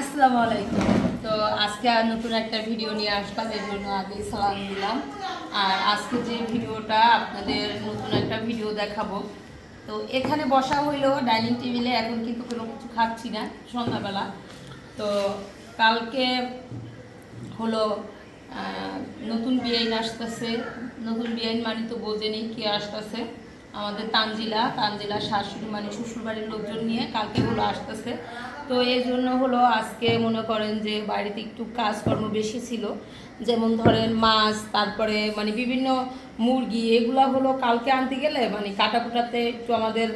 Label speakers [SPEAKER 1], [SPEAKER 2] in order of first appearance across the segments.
[SPEAKER 1] আসসালামু আলাইকুম। তো আজকে আর নতুন একটা ভিডিও নিয়ে আসলাম এর জন্য আগে সালাম দিলাম। আর আজকে যে ভিডিওটা, আপনাদের নতুন একটা ভিডিও দেখাবো। তো এখানে বসা হইল ডাইনিং টেবিলে, এখন কিন্তু কোনো কিছু খাচ্ছি না, সন্ধ্যাবেলা। তো কালকে হলো নতুন বিআইন আসতেছে। নতুন বিআইন মানে তো বোঝেনি কে আসতেছে। আমাদের তানজিলা তানজিলা শাশুড়ি মানে শ্বশুরবাড়ির লোকজন নিয়ে কালকে হলো আসতেছে। তো এই জন্য হলো আজকে মনে করেন যে বাড়িতে একটু কাজকর্ম বেশি ছিল। যেমন ধরেন মাছ, তারপরে মানে বিভিন্ন মুরগি, এগুলা হলো কালকে আনতে গেলে মানে কাটা কুটাতে একটু আমাদের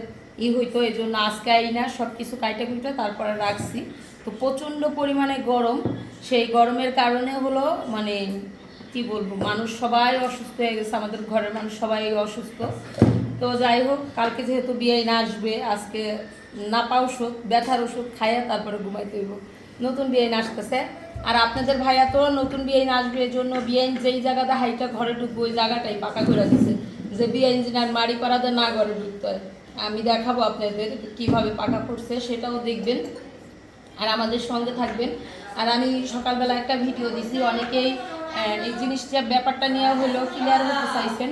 [SPEAKER 1] ই হইতো, এই জন্য আজকে আই না সব কিছু কাইটা কুইটা তারপরে রাখছি। তো প্রচণ্ড পরিমাণে গরম, সেই গরমের কারণে হলো মানে কি বলব, মানুষ সবাই অসুস্থ হয়ে গেছে, আমাদের ঘরের মানুষ সবাই অসুস্থ। তো যাই হোক, কালকে যেহেতু বিয়ে না আসবে, আজকে নাপা ওষুধ, ব্যথার ওষুধ খাইয়া তারপরে ঘুমাইতে হইব। নতুন বিয়ে না আসতেছে। আর আপনাদের ভাইয়া তো নতুন বিয়ে আসবে এর জন্য বিয়ে যেই জায়গাতে হাইটা ঘরে ঢুকবো, ওই জায়গাটাই পাকা করে দিছে। যে বিয়ে ইঞ্জিনিয়ার মারি পাড়াতে না ঘরে ঢুকতে হয়। আমি দেখাবো আপনাদের কীভাবে পাকা করছে, সেটাও দেখবেন। আর আমাদের সঙ্গে থাকবেন। আর আমি সকালবেলা একটা ভিডিও দিছি, অনেকেই এই জিনিসটা ব্যাপারটা নিয়ে হলো ক্লিয়ার হতে চাইছেন।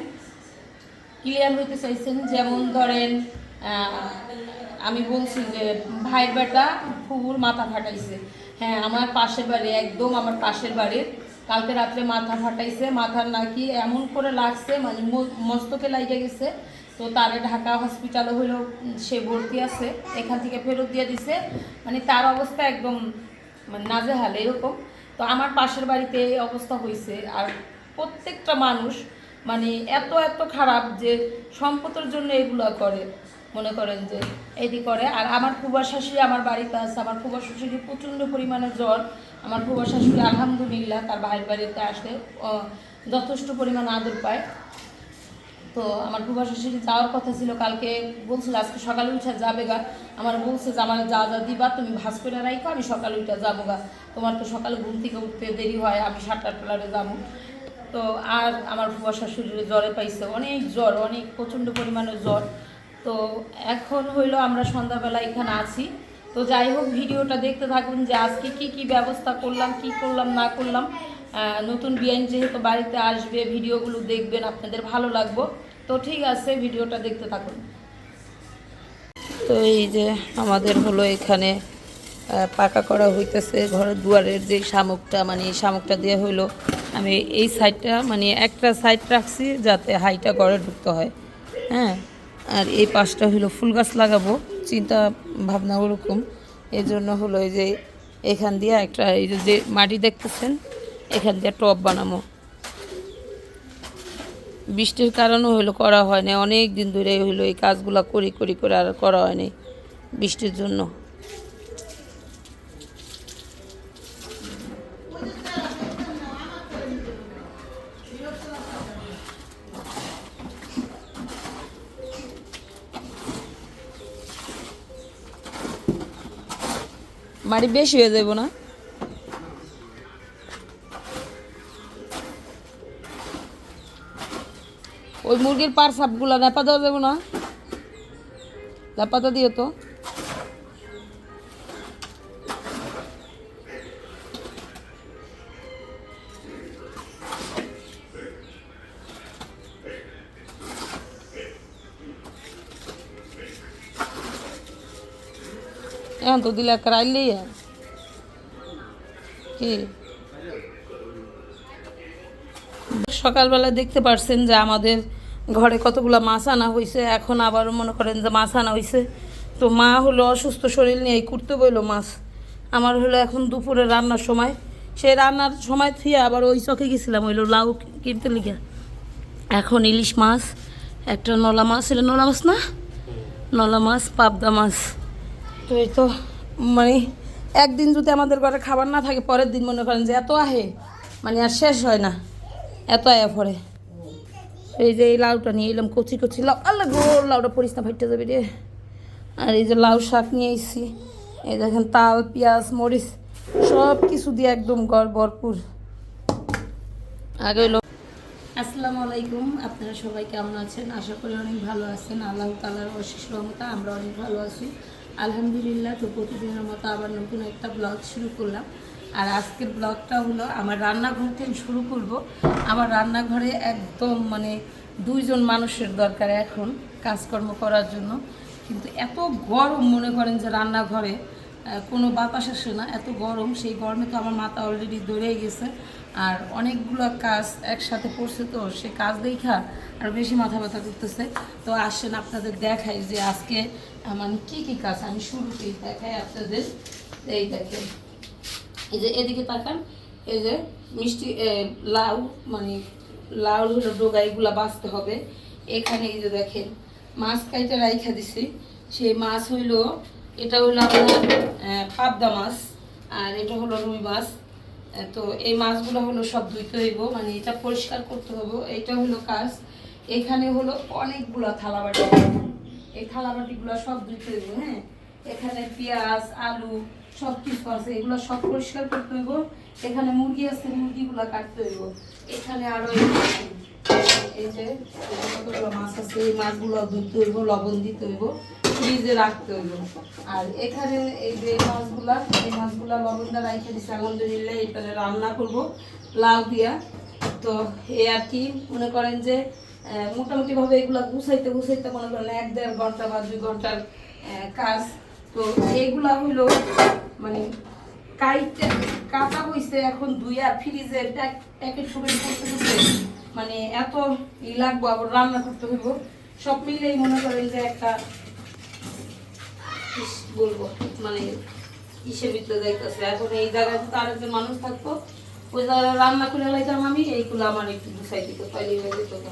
[SPEAKER 1] ক্লিয়ার হইতে চাইছেন। যেমন ধরেন আমি বলছি যে ভাইয়ের বেটা ফুবুর মাথা ফাটাইছে। হ্যাঁ আমার পাশের বাড়ি, একদম আমার পাশের বাড়ির কালকে রাত্রে মাথা ফাটাইছে মাথার নাকি এমন করে লাগছে মানে মস্তকে লাগিয়ে গেছে। তো তারে ঢাকা হসপিটালে হলো সে ভর্তি আছে, এখান থেকে ফেরত দিয়ে দিছে। মানে তার অবস্থা একদম মানে নাজেহাল এরকম। তো আমার পাশের বাড়িতে এই অবস্থা হয়েছে আর প্রত্যেকটা মানুষ মানে এত এত খারাপ যে সম্পদের জন্য এগুলো করে। মনে করেন যে এদি করে। আর আমার ফুবা শাশুড়ি আমার বাড়িতে আছে। আমার ফুবা শাশুড়ি প্রচণ্ড পরিমাণে জ্বর। আমার ফুবা শাশুড়ি আলহামদুলিল্লাহ তার ভাইয়ের বাড়িতে আসলে যথেষ্ট পরিমাণ আদর পায়। তো আমার ফুবা শাশুড়ি যাওয়ার কথা ছিল। কালকে বলছিল, আজকে সকালে উঠে যাবে গা। আমার বলছে যে, আমার যা যা দিবা তুমি ভাস করে রাখো আমি সকালে উঠে যাব গা। তোমার তো সকালে ঘুম থেকে উঠতে দেরি হয়, আমি সাতটা টলারে যাব। তো আর আমার ফুবা শাশুড়ির জ্বরে পাইছে অনেক জ্বর, অনেক প্রচণ্ড পরিমাণে জ্বর। তো এখন হইল আমরা সন্ধ্যাবেলা এখানে আছি। তো যাই হোক, ভিডিওটা দেখতে থাকুন যে আজকে কি কি ব্যবস্থা করলাম, কি করলাম, না করলাম। নতুন বিআইন যেহেতু বাড়িতে আসবে, ভিডিওগুলো দেখবেন, আপনাদের ভালো লাগবো। তো ঠিক আছে, ভিডিওটা দেখতে থাকুন। তো এই যে আমাদের হলো এখানে পাকা করা হইতেছে ঘরের দুয়ারের যে শামুকটা মানে এই শামুকটা দিয়ে হইল। আমি এই সাইডটা মানে একটা সাইড রাখছি যাতে হাইটা গড়ে ঢুকতে হয়। হ্যাঁ? আর এই পাশটা হলো ফুল গাছ লাগাবো, চিন্তা ভাবনা ওরকম। এই জন্য হলো এই যে এখান দিয়ে একটা, এই যে- মাটি দেখতেছেন, এখান দিয়ে টব বানাবো। বৃষ্টির কারণে হইল করা হয়নি, অনেক দিন ধরে হইল এই কাজগুলো করি করি, করে আর করা হয়নি বৃষ্টির জন্য। মাটি বেশি হয়ে যাব না। ওই মুরগির পার সাপগুলা ন্যাপাতা দেবো না। ন্যাপাতা দিও তো। এখন তো দিলে করাইলেই কি? সকালবেলা দেখতে পারছেন যে আমাদের ঘরে কতগুলো মাছ আনা হয়েছে এখন আবারও মনে করেন যে মাছ আনা হয়েছে তো মা হলো অসুস্থ শরীর নিয়ে করতে বইলো মাছ। আমার হলো এখন দুপুরে রান্নার সময়। সেই রান্নার সময় থুয়ে আবার ওই চকে গেছিলাম হইল লাউ কিনতে লিখে এখন ইলিশ মাছ, একটা নলা মাছ, এটা নলা মাছ না? নলা মাছ, পাবদা মাছ। তো এই তো মানে একদিন যদি আমাদের ঘরে খাবার না থাকে, পরের দিন মনে করেন যে এত আহে মানে আর শেষ হয় না, এত আয়া পরে এই যে এই লাউটা নিয়ে এলাম, কচি কচি লাউ, আল্লাহ গোল লাউটা পরিস না ফাইটে যাবে রে। আর এই যে লাউ শাক নিয়ে এসেছি, এই দেখেন তাল, পেঁয়াজ, মরিচ, সব কিছু দিয়ে একদম গড় ভরপুর। আগে হলো আসসালামু আলাইকুম, আপনারা সবাই কেমন আছেন? আশা করি অনেক ভালো আছেন। আল্লাহ তালার অশেষ রহমতা আমরা অনেক ভালো আছি। আলহামদুলিল্লাহ, তো প্রতিদিনের মতো আবার নতুন একটা ব্লগ শুরু করলাম। আর আজকের ব্লগটা হলো আমার রান্নাঘর থেকে শুরু করব। আমার রান্নাঘরে একদম মানে দুইজন মানুষের দরকার এখন কাজকর্ম করার জন্য। কিন্তু এত গরম মনে করেন যে রান্নাঘরে। কোনো বাতাস আসে না, এত গরম, সেই গরমে তো আমার মাথা অলরেডি ধরেই গেছে। আর অনেকগুলো কাজ একসাথে পড়ছে তো, সে কাজ দেখা আর বেশি মাথা ব্যথা করতেছে। তো আসেন আপনাদের দেখাই যে আজকে আমার মানে কী কী কাজ আমি শুরুতেই দেখাই আপনাদের। এই দেখেন, এই যে এদিকে তাকান, এই যে মিষ্টি লাউ মানে লাউ হলো ডোগা এগুলা বাঁচতে হবে। এখানে এই যে দেখেন, মাছ কাইটা রাইখা দিছি, সেই মাছ হইল এটা হলো আপনার পাবদা মাছ, আর এটা হলো রুই মাছ। তো এই মাছগুলো হলো সব ধুইতে হইব মানে এটা পরিষ্কার করতে হবে এটা হলো কাজ। এখানে হলো অনেকগুলো থালা বাটি এই থালা বাটিগুলো সব ধুইতে হইব হ্যাঁ? এখানে পেঁয়াজ, আলু সব কিছু আছে। এগুলো সব পরিষ্কার করতে হইব। এখানে মুরগি আছে, মুরগিগুলো কাটতে হইব। এখানে আরও এই যে- কতগুলো মাছ আছে, এই মাছগুলো ধুতে হইব, লবণ দিতে হইব। ফ্রিজে রাখতে হইব। আর এখানে এই যে মাছগুলা, এই মাছগুলা লবণটা রাখে দিচ্ছে আলহামদুলিল্লাহ এটা রান্না করব, লাউ দিয়া। তো এই আর কি, মনে করেন যে মোটামুটিভাবে এগুলা গুছাইতে গুছাইতে মনে করেন এক দেড় ঘণ্টা বা দুই ঘণ্টার কাজ। তো এইগুলা হইল মানে কাইটা, কাটা হইছে এখন দুই আর ফ্রিজে প্যাকেট করে করতে করতে মানে এত ই লাগবো আবার রান্না করতে হইব। সব মিলেই মনে করেন যে একটা বলব মানে ইসের ভিতরে যাইতেছে। এখন এই জায়গায় তো আরেকজন মানুষ থাকতো, ওই জায়গায় রান্না করে লাইতাম আমি, এইগুলো আমার একটু গুছাই দিত তাইলে হয়ে যেত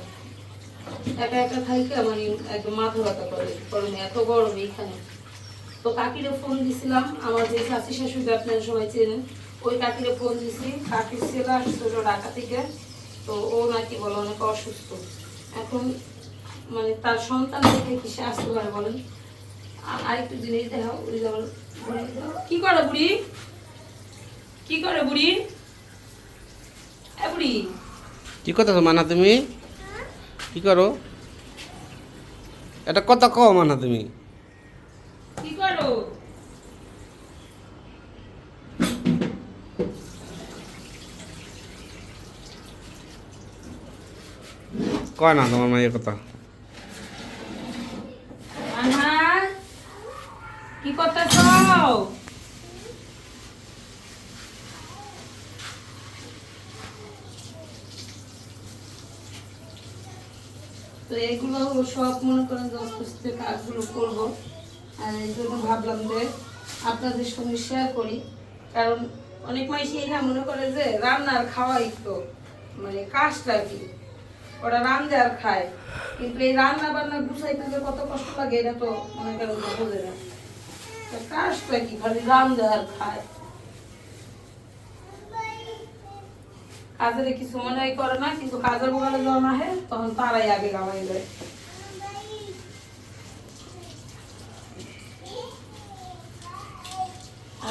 [SPEAKER 1] একা একা থাইকে আমার একদম মাথা ব্যথা করে গরমে এত গরম এইখানে। তো কাকিরে ফোন দিছিলাম, আমার যে শাশি শাশুড়ি আপনারা সবাই চেনেন, ওই কাকিরে ফোন দিছি, কাকির ছেলে আসছিল ঢাকা থেকে, তো ও নাকি বলে অনেক অসুস্থ। এখন মানে তার সন্তান দেখে কি সে আসতে পারে বলেন? আর আরেকটু জিনিস দেখাও ওই যেমন কি করে বুড়ি? কি করে বুড়ি? এ বুড়ি।
[SPEAKER 2] কি কথা মানা তুমি? কি করো? এটা কথা কও মানা তুমি।
[SPEAKER 1] কি করো?
[SPEAKER 2] কয় না তোমার মায়ের কথা
[SPEAKER 1] আহা কি করতেছ তো এগুলো সব মনে করেন যে আস্তে কাজগুলো করব। আর এই জন্য ভাবলাম যে আপনাদের সঙ্গে শেয়ার করি। কারণ অনেক মানুষই এখানে মনে করে যে রান্নার খাওয়াই তো মানে কাজটা কি। ওরা রান্ধে আর খায়। কিন্তু এই রান্না বান্না গুছাইতে যে কত কষ্ট লাগে, এটা তো মনে করেন বোঝে না। কাজটা কি, খালি রান্ধে আর খায়। কাজের কিছু মনে করে না, কিন্তু কাজের বগালে যখন আহে তখন তারাই আগে গাওয়াই যায়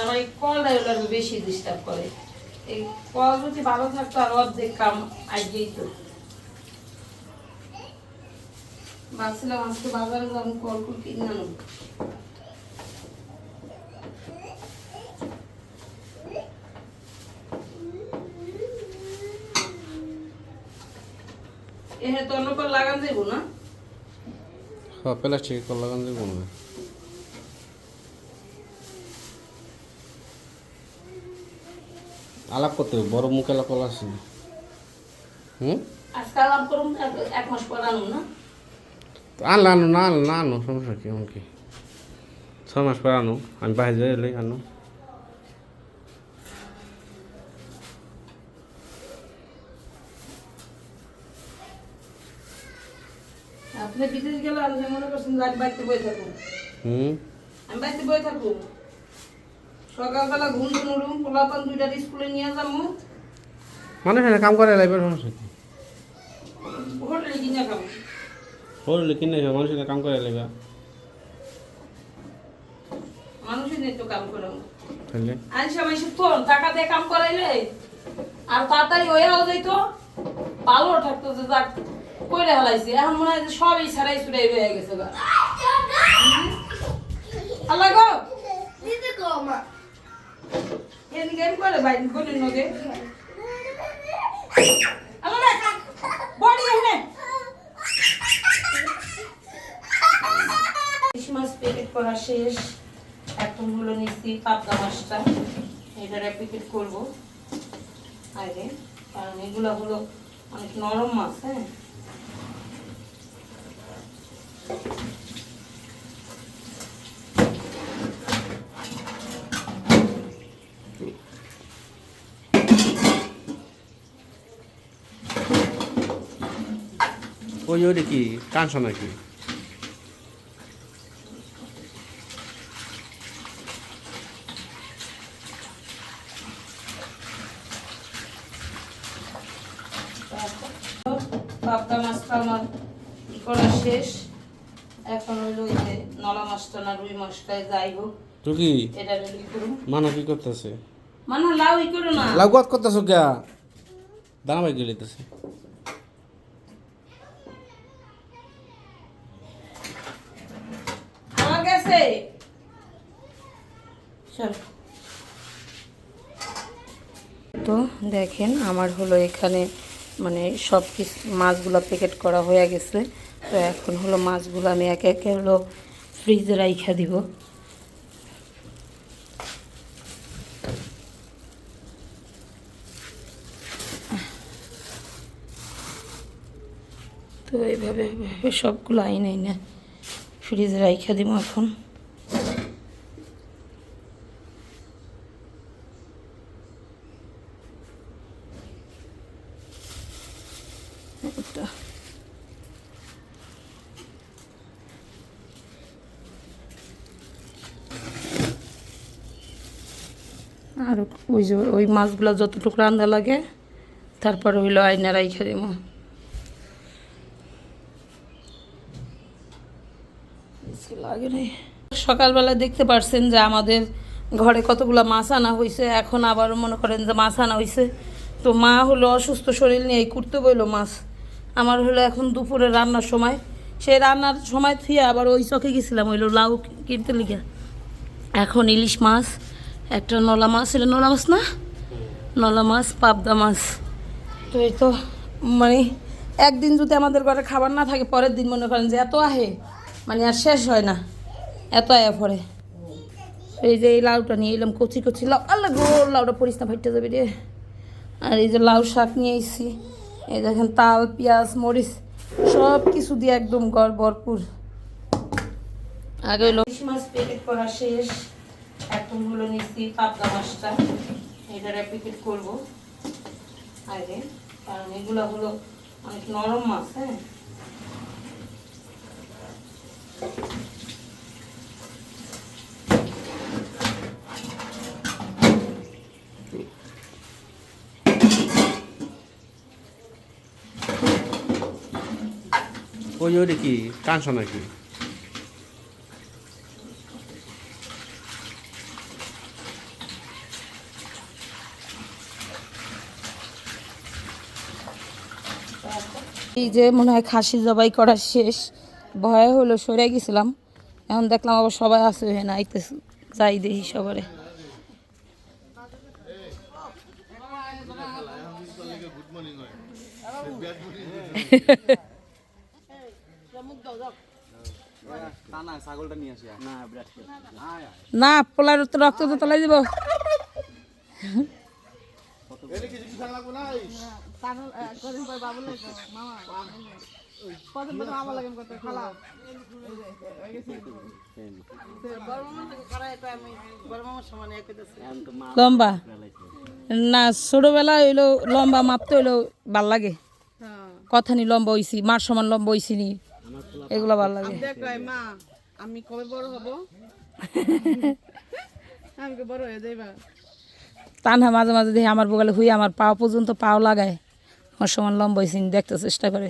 [SPEAKER 1] আর এই কলটা এগুলো বেশি ডিস্টার্ব করে। এই কল যদি ভালো থাকতো আর অর্ধেক কাম তো। ভাবছিলাম আজকে বাজারে যাব, কল এহে তো অন্য কল লাগান যাইবো না?
[SPEAKER 2] হ্যাঁ প্লাস্টিক কল লাগান দেবো না। আলাপ করতে হবে বড় মুখে কল আছে হুম?
[SPEAKER 1] আজকে আলাপ করুন এক- এক মাস পর আনুন না?
[SPEAKER 2] তো আনলো আনো না আনলো না আনো সমস্যা কি এমন কি? ছ মাস পর আনো আমি বাইরে যাই এলে আনো।
[SPEAKER 1] আপনি বিদেশ গেলে আমি মনে করছেন বাড়িতে বয়ে থাকুন
[SPEAKER 2] হুম?
[SPEAKER 1] আমি বাড়িতে বয়ে থাকুন সকালবেলা ঘুম ঘুম পোলাপান স্কুলে নিয়ে যাব
[SPEAKER 2] মানুষ এখানে কাম করে লাইবার
[SPEAKER 1] হোটেলে কিনে খাব।
[SPEAKER 2] হলে কিনে মানুষ কাম করে লাইবা
[SPEAKER 1] মানুষের নেই তো কাম করাবো আজ সময় সে তো টাকা দিয়ে কাম করাইলে আর তাড়াতাড়ি যাইতো ভালো থাকতো যে যাক কইরে হালাইছে এখন মনে হয় যে সবই ছাড়াই ছুড়াই রয়ে গেছে গা। হুম? আল্লাহ গো।
[SPEAKER 3] দিদি গো মা।
[SPEAKER 1] এন গেম করে ভাই বলে নগে আল্লাহ না বডি এনে। মাছ প্যাকেট করা শেষ। এখন নিচ্ছি পাবদা মাছটা। এটার প্যাকেট করব। আগে কারণ এগুলো হলো অনেক নরম মাছ হ্যাঁ?
[SPEAKER 2] ওই ওটা কি? কাঁচা নাকি?
[SPEAKER 1] পাবদা মাছটা আমার ই করা শেষ। এখন হইল ওই যে নলা মাছটা না রুই মাছটাই যাই হোক।
[SPEAKER 2] তো কি?
[SPEAKER 1] এটা করুন।
[SPEAKER 2] মানা কি করতেছে?
[SPEAKER 1] মানে লাউ ই করো না।
[SPEAKER 2] লাগুয়াত করতেছ কে? দানা ভাই গেলিতেছে
[SPEAKER 1] চল। তো দেখেন আমার হলো এখানে মানে সব কিছু মাছগুলো প্যাকেট করা হয়ে গেছে। তো এখন হলো মাছগুলো আমি একে একে হলো ফ্রিজে রাইখা দিব। তো এইভাবে সবগুলো আইন আইনে ফ্রিজে রাইখা দিব এখন। আর ওই যে ওই মাছগুলো যতটুকু রান্না লাগে, তারপর হইল আয়না রাইখা দিব বেশি লাগে রে। সকালবেলা দেখতে পারছেন যে আমাদের ঘরে কতগুলো মাছ আনা হয়েছে এখন আবার মনে করেন যে মাছ আনা হয়েছে তো মা হলো অসুস্থ শরীর নিয়ে এই করতে বইলো মাছ। আমার হলো এখন দুপুরে রান্নার সময়। সেই রান্নার সময় থুয়ে আবার ওই চকে গেছিলাম হইল লাউ কিনতে লিগে। এখন ইলিশ মাছ, একটা নলা মাছ, এটা নলা মাছ না? নলা মাছ, পাবদা মাছ। তো এই তো মানে একদিন যদি আমাদের ঘরে খাবার না থাকে, পরের দিন মনে করেন যে এত আহে মানে আর শেষ হয় না। এত আয়া পরে এই যে এই লাউটা নিয়ে এলাম, কচি কচি লাউ। আল্লাহ গো, লাউটা পরিস না ফাইটে যাবে রে। আর এই যে লাউ শাক নিয়ে এসেছি এই দেখেন তাল, পেঁয়াজ, মরিচ সব কিছু দিয়ে একদম গড় ভরপুর। আগে ইলিশ মাছ প্যাকেট করা শেষ। এখন হলো নিচ্ছি পাবদা মাছটা। এটার প্যাকেট করব। আগে কারণ এগুলো হলো অনেক নরম মাছ হ্যাঁ?
[SPEAKER 2] ওই ওটা কি? কাঁচা নাকি?
[SPEAKER 1] এই যে মনে হয় খাসি জবাই করা শেষ। ভয় হলো সরে গেছিলাম। এখন দেখলাম আবার সবাই আছে হয়ে না আইতে যাই দেখি সবারে। না পোলার তো রক্ত তো তোলাই দিব। লম্বা। না ছোটবেলা হইল লম্বা মাপতে হইল ভালো লাগে। কথা নি লম্বা হইছি মার সমান লম্বা হইছি নি। এগুলো ভালো লাগে।
[SPEAKER 4] মা আমি কবে বড় হব? আমাকে বড় হয়ে যাইবা?
[SPEAKER 1] তানহা মাঝে মাঝে দেখি আমার বগালে হুই আমার পা পর্যন্ত পাও লাগায়। আমার সমান লম্বা দেখতে চেষ্টা করে।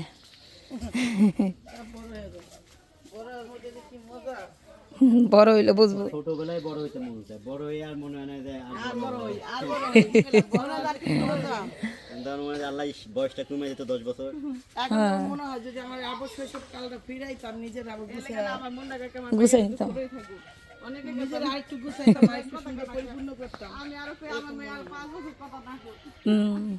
[SPEAKER 1] বড় হইলে বুঝব।
[SPEAKER 5] ছোটবেলায় বড় হইতে মন চায়। বড় হয়ে আর মনে হয় না যে আর বড়
[SPEAKER 4] হই আর বড় হই।
[SPEAKER 5] মনে হয় আল্লাহ বয়সটা কমে যেত দশ বছর।
[SPEAKER 4] এখন মনে হয় যদি আমার আবার শৈশব কালটা ফিরাইতাম নিজের আবার গুছিয়ে। আমার মনটা কেমন
[SPEAKER 1] গুছাই নিতাম
[SPEAKER 4] অনেকে নিজের আরেকটু গুছাইতাম আরেকটু সুন্দর পরিপূর্ণ করতাম। আমি আরও আমার মেয়ে আর পাঁচ বছর কথা না
[SPEAKER 6] হুম।